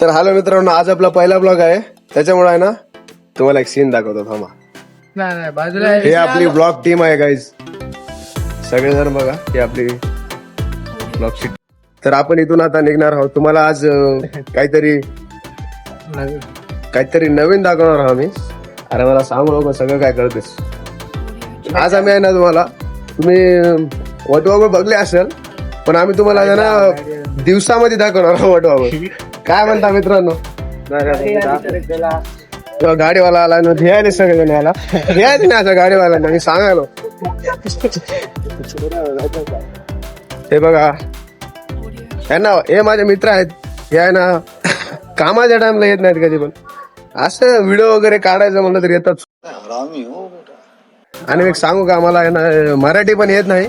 तर हॅलो मित्रांनो आज आपला पहिला ब्लॉग आहे. त्याच्यामुळे आहे ना तुम्हाला एक सीन दाखवतो थांबा. नाही नाही बाजूला हे आपली ब्लॉग टीम आहे गाईज सगळेजण बघा ही आपली ब्लॉग ची तर आपण इथून आता निघणार आहोत. तुम्हाला आज अं, काहीतरी काहीतरी नवीन दाखवणार आहोत आम्ही. अरे मला सांगू नको सगळं काय कळतेस आज आम्ही आहे ना तुम्हाला तुम्ही वटवागळ बघले असेल पण आम्ही तुम्हाला आहे ना दिवसामध्ये दाखवणार आहोत वटवागळ काय म्हणता मित्रांनो? गाडीवाला आला ना ध्यायला सगळेजण याला ध्यायला नाही असं गाडीवाल्यांना मी सांगायलो. हे बघा. यांना हे माझे मित्र आहेत. हे आहे ना कामाच्या टाइमला येत नाहीत कधी पण. असं व्हिडिओ वगैरे काढायचं म्हणलं तर येतात. आणि एक सांगू का ना मराठी पण येत नाही.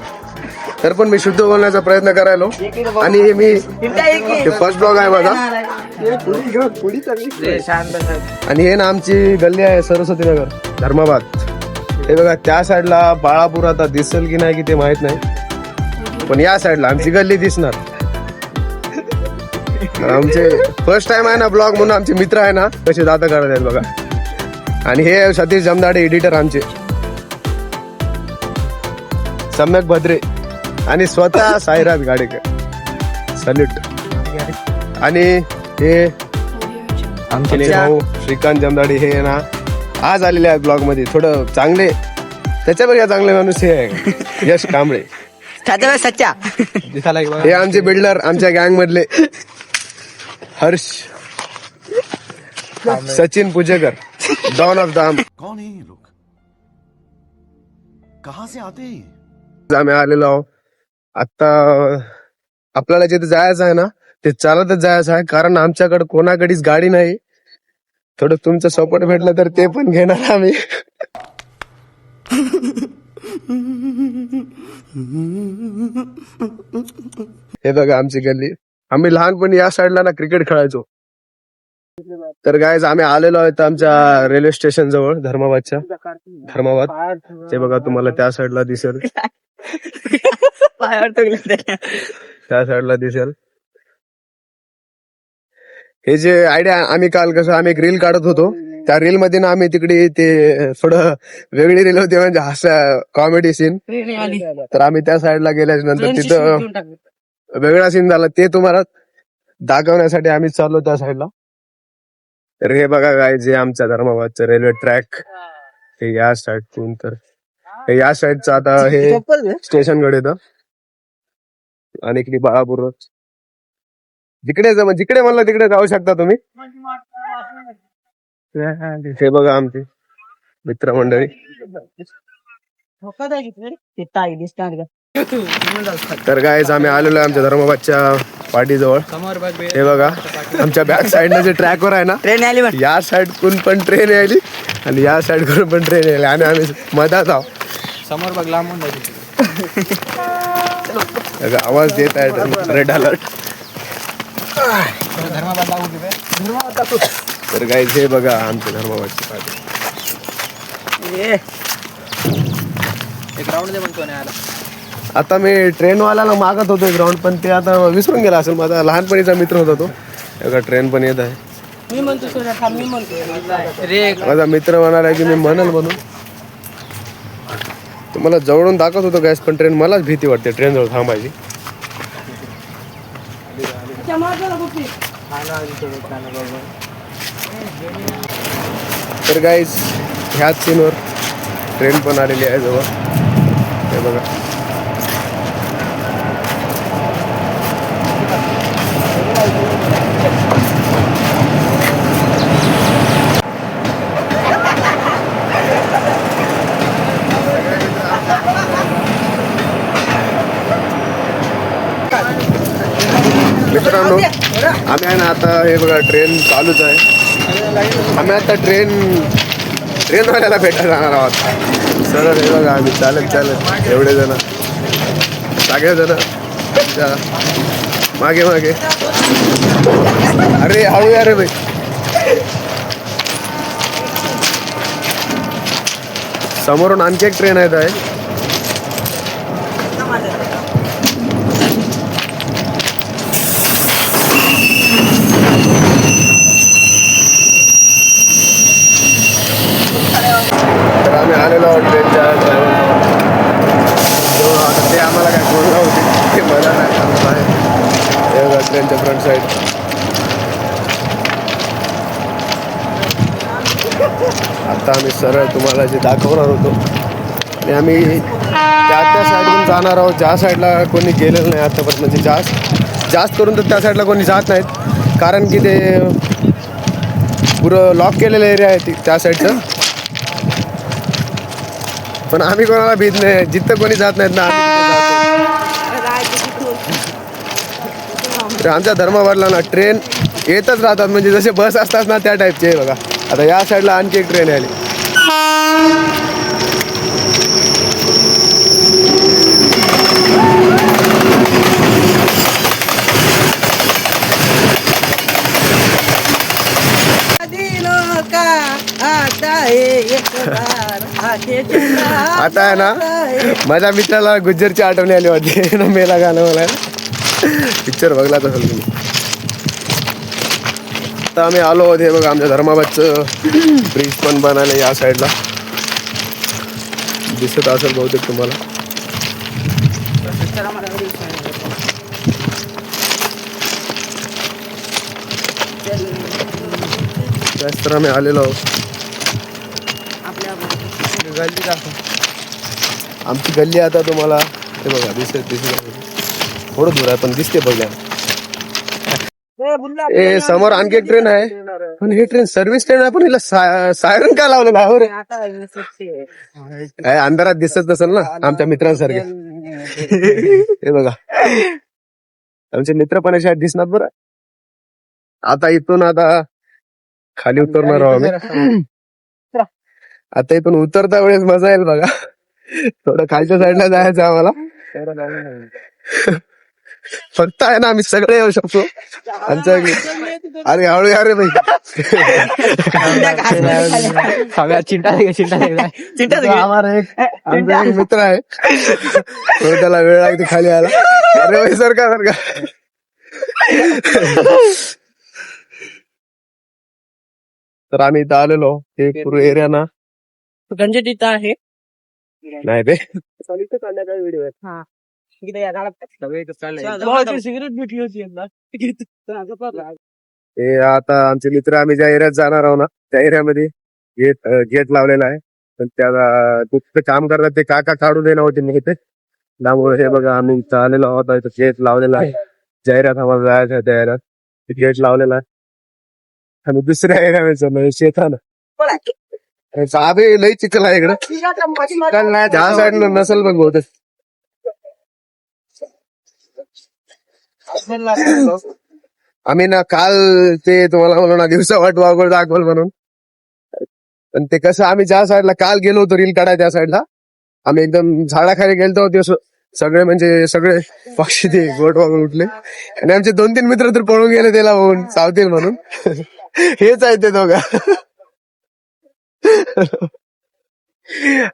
तर पण मी शुद्ध बोलण्याचा प्रयत्न करायलो. आणि मी फर्स्ट ब्लॉग आहे माझा आणि हे ना आमची गल्ली आहे सरस्वती नगर धर्माबाद. हे बघा त्या साईडला बाळापूर आता दिसेल की नाही की ते माहीत नाही. पण या साईडला आमची गल्ली दिसणार. आमचे फर्स्ट टाइम आहे ना ब्लॉग म्हणून आमचे मित्र आहे ना कसे दादा करत आहेत बघा. आणि हे सतीश जमदाडे एडिटर आमचे. सम्यक भद्रे. आणि स्वतः साईराज गाडेकर. सल्यूट आणि हे आमचे भाऊ श्रीकांत जमदाडे हे ना आज आलेले आहेत ब्लॉगमध्ये थोडं चांगले त्याच्यापेक्षा चांगले माणूस हे आहे. यश कांबळे. सच्चा. हे आमचे बिल्डर आमच्या गँग मधले हर्ष. सचिन पुजेकर. डॉन ऑफ दाम कौन है ये लोग? कहां से आते हैं ये? आम्ही आलेलो आहोत. आता आपल्याला जिथे जायचं आहे ना ते चालतच जायचं आहे कारण आमच्याकडे कोणाकडेच गाडी नाही. थोडं तुमचं सपोर्ट भेटलं तर ते पण घेणार आम्ही. हे बघा आमची गल्ली. आम्ही लहानपणी या साईडला ना क्रिकेट खेळायचो. तर गायज आम्ही आलेलो आहोत आमच्या रेल्वे स्टेशन जवळ धर्माबादच्या. धर्माबाद. ते बघा तुम्हाला त्या साईडला दिसेल. त्या साईडला दिसेल. हे जे आयडिया आम्ही काल कसं आम्ही एक रील काढत होतो. त्या रील मध्ये ना आम्ही तिकडे ते थोडं वेगळी रील होती म्हणजे हसा कॉमेडी सीन तर आम्ही त्या साईडला गेल्याच्यानंतर तिथं वेगळा सीन झाला. ते तुम्हाला दाखवण्यासाठी आम्ही चाललो त्या साईडला तर हे बघा काय जे आमच्या धर्माबादचं रेल्वे ट्रॅक हे या साईडतून तर हे या साईडचं आता हे स्टेशनकडे येतं. आणि इकडे बाळापूर जिकडे जा- जिकडे म्हणलं तिकडे जाऊ शकता तुम्ही. हे बघा आमची मित्रमंडळी. तर गायच आम्ही आलेलो आहे आमच्या धर्माबादच्या बे. हे बघा आमच्या बॅक साईडनं जे ट्रॅकवर आहे ना ट्रेन आली या साईडकडून पण ट्रेन यायली आणि या साईडकडून पण ट्रेन यायली. आणि आम्ही मधात आहोत. समोर बघ लांबून अगं, आवाज देत आहे रेड अलर्ट? तर गाईज हे बघा आमच्या धर्माबादची पाठी आता मी ट्रेनवाल्याला मागत होतो ग्राउंड पण ते आता विसरून गेला असेल. माझा लहानपणीचा मित्र होता तो. एका ट्रेन पण येत आहे. मी म्हणतो सोन्या थांब मी म्हणतो. रे. माझा मित्र म्हणाला की मी म्हणल म्हणून. तुम्हाला जवळून दाखवत होतो गॅस पण ट्रेन मलाच भीती वाटते ट्रेन जवळ थांबायची. तर गाईज ह्याच सीनवर ट्रेन पण आलेली आहे जवळ. ते बघा. मित्रांनो आम्ही आहे ना आता हे बघा ट्रेन चालूच आहे. आम्ही आता ट्रेन ट्रेनवाल्याला भेटायला जाणार आहोत. सरळ हे बघा आम्ही चालत चालत एवढे जण. सगळे जण मागे मागे. अरे हळू या रे भाई समोरून आणखी एक ट्रेन येत आहे. आता आम्ही सरळ तुम्हाला जे दाखवणार होतो. आणि आम्ही त्या त्या साईडून जाणार आहोत. ज्या साईडला कोणी गेलेलं नाही आतापर्यंत म्हणजे जास्त जास्त करून तर त्या साईडला कोणी जात नाहीत. कारण की ते पुरं लॉक केलेलं एरिया आहे ती- त्या साईडचं. पण आम्ही कोणाला भीत नाही. जिथं कोणी जात नाहीत ना आम्ही तिथं आमच्या धर्मावरला ना. ट्रेन येतच राहतात. म्हणजे जसे बस असतात ना त्या टाईपचे बघा. आता या साईडला आणखी एक ट्रेन आली. दिनों का आता है एक बार आके चला आता आहे ना माझ्या मित्राला गुज्जरची आठवणी आली होती. ना मेला गाणं मला पिक्चर बघलाच असेल तुम्ही आता आम्ही आलो होते बघा आमच्या धर्माबादचं ब्रिज पण बनायला या साईडला. दिसत असेल बहुतेक तुम्हाला. त्याच तर आम्ही आलेलो आहोत. आमची गल्ली आता तुम्हाला ते बघा दिसत दिसत थोडं दूर आहे पण दिसते बघा. ए समोर आणखी एक ट्रेन आहे. पण ही ट्रेन सर्व्हिस ट्रेन आहे पण हिला सायरन का लावलेलं आहे हो रे काय अंधारात दिसत नसेल ना आमच्या मित्रांसारखे. हे बघा. आमचे मित्र पण शायद दिसणार बरं. आता इथून आता खाली उतरणार आहोत आम्ही. आता इथून उतरता वेळेस मजा येईल बघा. थोडं खालच्या साईडला जायचं आम्हाला. फक्त आहे ना आम्ही सगळे येऊ शकतो. आमच्या अरे हळू या रे भाई सगळ्या आम्हाला एक आमचा एक मित्र आहे. तो त्याला वेळ लागते खाली आला अरे भाई सर का सर का तर आम्ही इथं आलेलो. हे पूर्ण एरिया ना. गंज तिथं आहे. नाही बे सिगरेट भेटली होती एकदा हे आता आमचे मित्र आम्ही ज्या एरियात जाणार आहोत ना त्या एरियामध्ये गेट गेट लावलेला आहे. पण त्याला तिथं काम करतात ते काका काढू देणार होते नाही ते त्यामुळे हे बघा आम्ही इथं आलेलो आहोत इथं गेट लावलेला आहे. ज्या एरियात आम्हाला जायचं आहे त्या एरियात. गेट लावलेला आहे. आणि दुसऱ्या एरियामध्ये चाललो शेतानं. अबे लई चिखल आहे इकडं. चिखल नाही त्या साईडनं नसेल बघ बहुतेक. आम्ही ना काल ते तुम्हाला म्हणून ना दिवसा वाट वागोळ दाखवल म्हणून. पण ते कसं आम्ही ज्या साईडला काल गेलो होतो रील काढाय त्या साईडला आम्ही एकदम झाडाखाली गेलतो ते सगळे म्हणजे सगळे पक्षी ते गोट वागून उठले. आणि आमचे दोन तीन मित्र तर पळून गेले त्याला बघून चावतील म्हणून. हेच आहे ते दोघा.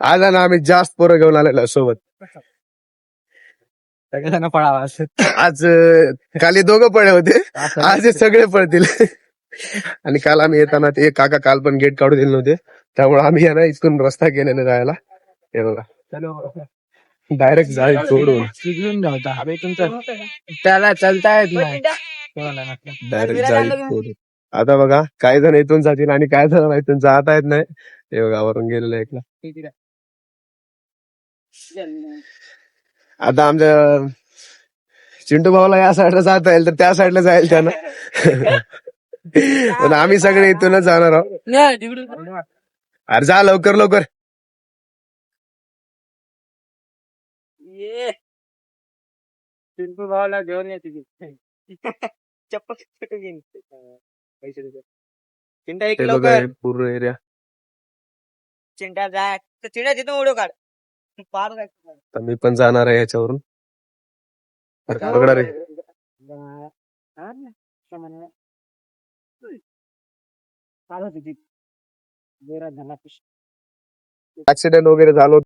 आज ना आम्ही जास्त पोरं घेऊन आलेलो सोबत. सगळ्यांना पळावा असं. आज अं, काल हे दोघं पळे होते. आज हे सगळे पळतील. आणि काल आम्ही येताना ते काका काल पण गेट काढू दिले नव्हते. त्यामुळे आम्ही आहे ना इथून रस्ता केलेला जायला. हे बघा. डायरेक्ट जाईल सोडून अबे तुमचं त्याला चालता येत नाही. कोणाला नसलं. डायरेक्ट जाईल सोडून आता बघा काही जण इथून जातील आणि काही जण इथून जाता येत नाही. हे बघा वरून गेलेलं एकला. आता आमच्या चिंटू भाऊला या साईडला जाता येईल तर त्या साईडला जाईल त्यानं. पण आम्ही सगळे इथूनच जाणार आहोत. अरे जा लवकर लवकर. ये. पिंटू भावाला घेऊन ये तुझी चप्पल कुठे घेईन पैसे. चिंटा एक ते बघा लवकर. हे पूर्ण एरिया चिंटा जाय तर चिंटा तिथून उडो काढ. पार. तर मी पण जाणार आहे याच्यावरून अरे पकडा रे हा ना, सामान्य. चालत होती जोरात झाला ऍक्सिडेंट वगैरे झालो